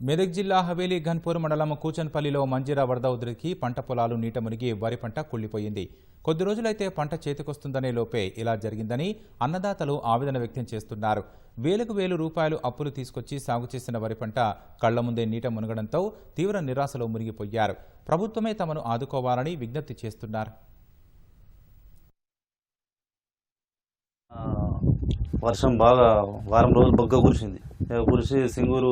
మెదక్ జిల్లా హవేలీ ఘన్పూర్ మండలం కూచన్పల్లిలో మంజీరా వరద ఉధృతికి పంట పొలాలు నీట మునిగి వరి పంట కుళ్ళిపోయింది కొద్ది రోజులైతే పంట చేతికొస్తుందనే లోపే ఇలా జరిగిందని అన్నదాతలు ఆవేదన వ్యక్తం చేస్తున్నారు. వేలకు వేలు రూపాయలు అప్పులు తీసుకొచ్చి సాగు చేసిన వరి పంట కళ్ళ ముందే నీట మునగడంతో తీవ్ర నిరాశలో మునిగిపోయారు. ప్రభుత్వమే తమను ఆదుకోవాలని విజ్ఞప్తి చేస్తున్నారు. వర్షం బాగా వారం రోజులు బొగ్గ కురిసింది కురిసి సింగూరు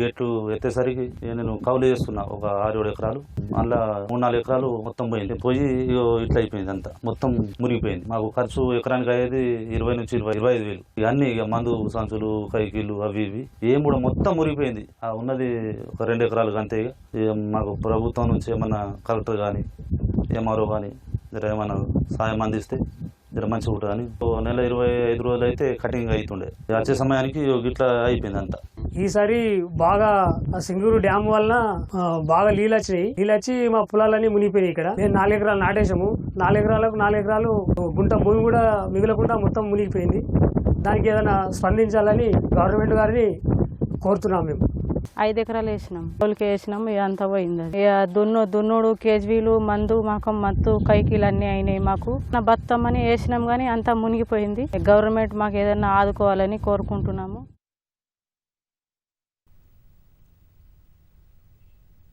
గేట్లు ఎత్తేసరికి నేను కౌలు చేస్తున్నా ఒక ఆరు ఏడు ఎకరాలు. అందులో మూడు నాలుగు ఎకరాలు మొత్తం పోయింది. పోయి ఇగో ఇట్లా అయిపోయింది అంతా. మొత్తం మునిగిపోయింది. మాకు ఖర్చు ఎకరానికి అయ్యేది ఇరవై నుంచి ఇరవై ఇరవై ఐదు వేలు. ఇక ఇక మందు సంచులు కైకీలు అవి ఇవి ఏం కూడా మొత్తం మునిగిపోయింది. ఆ ఉన్నది ఒక రెండు ఎకరాలు అంతే ఇక. ఇక మాకు ప్రభుత్వం నుంచి ఏమన్నా కలెక్టర్ కానీ ఎంఆర్ఓ కానీ ఏమైనా సాయం అందిస్తే జర మంచిగా ఉంటుంది అని. నెల ఇరవై ఐదు రోజులు అయితే కటింగ్ అవుతుండే వచ్చే సమయానికి ఇట్లా అయిపోయింది అంతా. ఈసారి బాగా సింగూరు డ్యామ్ వలన బాగా నీళ్ళు వచ్చినాయి. నీళ్ళు వచ్చి మా పొలాలన్నీ మునిగిపోయినాయి ఇక్కడ. మేము నాలుగు ఎకరాలు నాటేసాము నాలుగు ఎకరాలకు నాలుగు ఎకరాలు గుంట భూమి కూడా మిగలకుండా మొత్తం మునిగిపోయింది. దానికి ఏదైనా స్పందించాలని గవర్నమెంట్ గారిని కోరుతున్నాం మేము. ఐదు ఎకరాలు వేసినాం. తోలికి వేసినాం ఇక అంతా పోయింది అది. ఇక దున్ను దున్నుడు కేజీలు మందు మాకు మత్తు కైకిలు అన్నీ అయినాయి మాకు. నా బతమ్మని వేసినాం కానీ అంతా మునిగిపోయింది. గవర్నమెంట్ మాకు ఏదైనా ఆదుకోవాలని కోరుకుంటున్నాము.